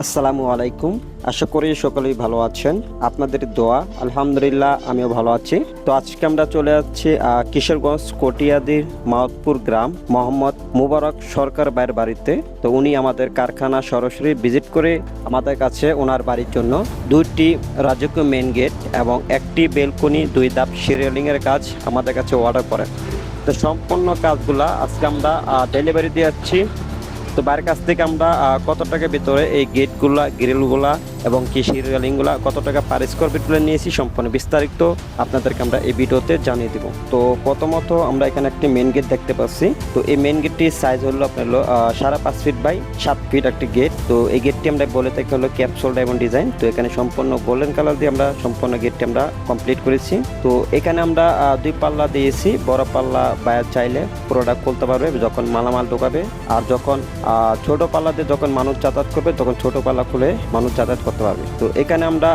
আসসালামু আলাইকুম। আশা করি সকলেই ভালো আছেন। আপনাদের দোয়া, আলহামদুলিল্লাহ, আমিও ভালো আছি। তো আজকে আমরা চলে যাচ্ছি কিশোরগঞ্জ কটিয়াদির মাহতপুর গ্রাম, মোহাম্মদ মুবারক সরকার ভাইয়ের বাড়িতে। তো উনি আমাদের কারখানা সরাসরি ভিজিট করে আমাদের কাছে ওনার বাড়ির জন্য দুইটি রাজকীয় মেন গেট এবং একটি বেলকনি, দুই ধাপ সিরিয়ালিংয়ের কাজ আমাদের কাছে অর্ডার করেন। তো সম্পূর্ণ কাজগুলা আজকে আমরা ডেলিভারি দিয়ে যাচ্ছি। তো বাইরের কাছ থেকে আমরা কত টাকা ভিতরে এই গেটগুলা গ্রিলগুলা এবং কৃষি রেলিংগুলা কত টাকা পার স্কোয়ার ফিট তুলে নিয়েছি সম্পূর্ণ বিস্তারিত আপনাদেরকে আমরা এই ভিডিওতে জানিয়ে দিব। তো প্রথমত আমরা এখানে একটি মেন গেট দেখতে পাচ্ছি। তো এই মেন গেটটির সাইজ হলো আপনার হলো সাড়ে পাঁচ ফিট বাই সাত ফিট একটি গেট তো এই গেটটি আমরা বলে থাকি হলো ক্যাপসুল ডায়মন্ড ডিজাইন তো এখানে সম্পূর্ণ গোল্ডেন কালার দিয়ে আমরা সম্পূর্ণ গেটটি আমরা কমপ্লিট করেছি। তো এখানে আমরা দুই পাল্লা দিয়েছি। বড় পাল্লা বায়ার চাইলে প্রোডাক্ট খুলতে পারবে যখন মালামাল ঢোকাবে। আর যখন ছোট পাল্লা দিয়ে যখন মানুষ যাতায়াত করবে, তখন ছোট পাল্লা খুলে মানুষ যাতায়াত করতে পারবে। তো এখানে আমরা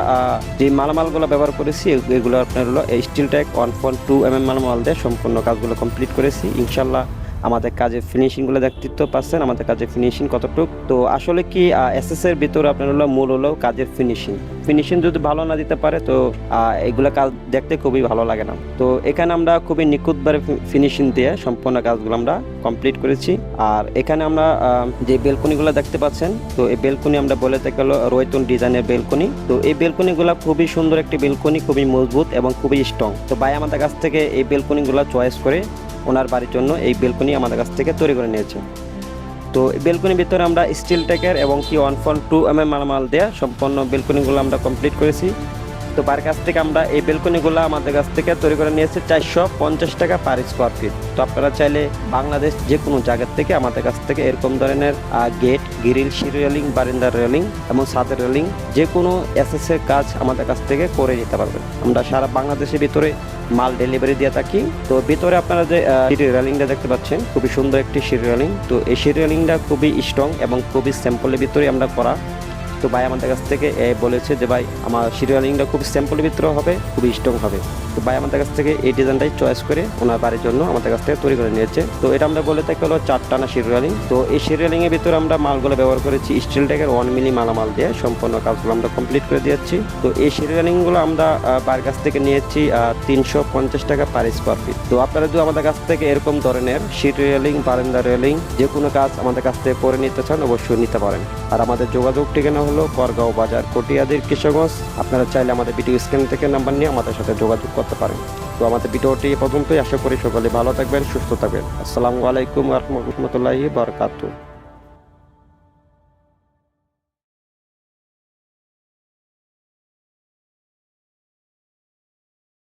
যে মালামালগুলো ব্যবহার করেছি এগুলো আপনার হলো steel tech one point two M M মালামাল দিয়ে সম্পূর্ণ কাজগুলো কমপ্লিট করেছি। ইনশাল্লাহ আমাদের কাজের ফিনিশিংগুলো দেখতে তো পাচ্ছেন, আমাদের কাজের ফিনিশিং কতটুকু। তো আসলে কি এস এস এর ভিতরে আপনার হলো মূল হলো কাজের ফিনিশিং ফিনিশিং যদি ভালো না দিতে পারে, তো এগুলো কাজ দেখতে খুবই ভালো লাগে না। তো এখানে আমরা খুবই নিখুঁতভাবে ফিনিশিং দিয়ে সম্পূর্ণ কাজগুলো আমরা কমপ্লিট করেছি। আর এখানে আমরা যে বেলকনিগুলো দেখতে পাচ্ছেন, তো এই বেলকনি আমরা বলে থাকি হলো রয়তুন ডিজাইনের বেলকনি। তো এই বেলকনিগুলো খুবই সুন্দর একটি বেলকনি, খুবই মজবুত এবং খুবই স্ট্রং তো ভাই আমাদের কাছ থেকে এই বেলকনিগুলো চয়েস করে ওনার বাড়ির জন্য এই বেলকনি আমাদের কাছ থেকে তৈরি করে নিয়েছে। তো বেলকনির ভিতরে আমরা স্টিল টেকের এবং কি one point two M M মালামাল দেওয়া সম্পূর্ণ বেলকনিগুলো আমরা কমপ্লিট করেছি। তো তার কাছ থেকে আমরা এই বেলকনিগুলো আমাদের কাছ থেকে তৈরি করে নিয়েছি চারশো পঞ্চাশ টাকা পার স্কোয়ার ফিট তো আপনারা চাইলে বাংলাদেশ যে কোনো জায়গার থেকে আমাদের কাছ থেকে এরকম ধরনের গেট গ্রিল রেলিং বারিন্দার রেলিং এবং সাদের রেলিং যে কোনো এসএস এর কাজ আমাদের কাছ থেকে করে নিতে পারবেন। আমরা সারা বাংলাদেশের ভিতরে মাল ডেলিভারি দিয়ে থাকি। তো ভিতরে আপনারা যে সিঁড়ি রেলিংটা দেখতে পাচ্ছেন, খুবই সুন্দর একটি সিঁড়ি রেলিং তো এই সিঁড়ি রেলিংটা খুবই স্ট্রং এবং খুবই স্যাম্পলের ভিতরে আমরা করা। তো ভাই আমাদের কাছ থেকে বলেছে যে ভাই আমার সিরিয়ালিংটা খুব স্যাম্পলের ভিতরে হবে, খুবই স্ট্রং হবে। তো ভাই আমাদের কাছ থেকে এই ডিজাইনটাই চয়েস করে ওনার বাড়ির জন্য আমাদের কাছ থেকে তৈরি করে নিয়েছে। তো এটা আমরা বলে থাকি হলো চারটানা সিরিয়ালিং তো এই সিরিয়ালিং এর ভিতরে আমরা মালগুলো ব্যবহার করেছি স্টিল ট্যাগের ওয়ান মিলি মালামাল দিয়ে সম্পূর্ণ কাজগুলো আমরা কমপ্লিট করে দিয়েছি। তো এই সিরিয়ালিংগুলো আমরা বাড়ির কাছ থেকে নিয়েছি তিনশো পঞ্চাশ টাকা পার স্কোয়ার ফিট তো আপনারা যদি আমাদের কাছ থেকে এরকম ধরনের সিট রেলিং বারান্দা রেলিং যে কোনো কাজ আমাদের কাছ থেকে করে নিতে চান, অবশ্যই নিতে পারেন। আর আমাদের যোগাযোগ ঠিকানা হলো করগাঁও বাজার, কটিয়াদের কিশোরগঞ্জ। আপনারা চাইলে আমাদের ভিডিও স্ক্রিন থেকে নাম্বার নিয়ে আমাদের সাথে যোগাযোগ করতে পারেন। তো আমাদের ভিডিওটি পর্যন্তই। আশা করি সকলে ভালো থাকবেন, সুস্থ থাকবেন। আসসালামু আলাইকুম রহমতুল্লাহি বারকাতুহ।